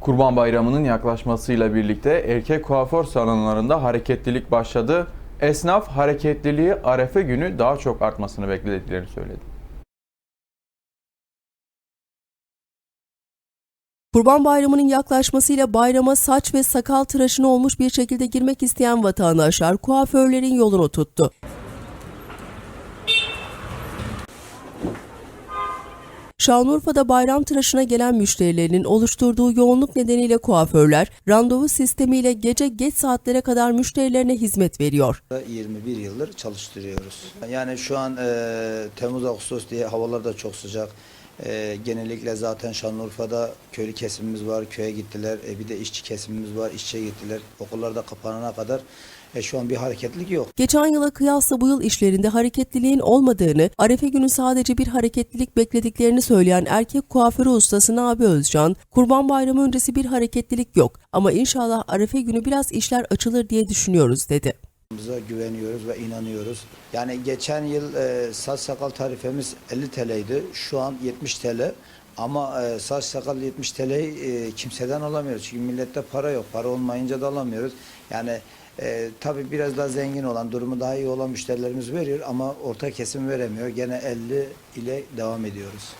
Kurban Bayramı'nın yaklaşmasıyla birlikte erkek kuaför salonlarında hareketlilik başladı. Esnaf hareketliliği Arefe günü daha çok artmasını beklediklerini söyledi. Kurban Bayramı'nın yaklaşmasıyla bayrama saç ve sakal tıraşını olmuş bir şekilde girmek isteyen vatandaşlar kuaförlerin yolunu tuttu. Şanlıurfa'da bayram tıraşına gelen müşterilerinin oluşturduğu yoğunluk nedeniyle kuaförler randevu sistemiyle gece geç saatlere kadar müşterilerine hizmet veriyor. 21 yıldır çalıştırıyoruz. Yani şu an e, Temmuz Ağustos diye havalar da çok sıcak. E, genellikle zaten Şanlıurfa'da köylü kesimimiz var, köye gittiler. E, bir de işçi kesimimiz var, işçiye gittiler. Okullar da kapanana kadar e, şu an bir hareketlilik yok. Geçen yıla kıyasla bu yıl işlerinde hareketliliğin olmadığını, Arefe günü sadece bir hareketlilik beklediklerini söyleyen erkek kuaförü ustası Nabi Özcan, Kurban Bayramı öncesi bir hareketlilik yok ama inşallah Arefe günü biraz işler açılır diye düşünüyoruz dedi. Bize güveniyoruz ve inanıyoruz. Yani geçen yıl e, saç sakal tarifemiz 50 TL'ydi. Şu an 70 TL. Ama e, saç sakal 70 TL'yi e, kimseden alamıyoruz. Çünkü millette para yok. Para olmayınca da alamıyoruz. Yani e, tabii biraz daha zengin olan, durumu daha iyi olan müşterilerimiz veriyor ama orta kesim veremiyor. Gene 50 ile devam ediyoruz.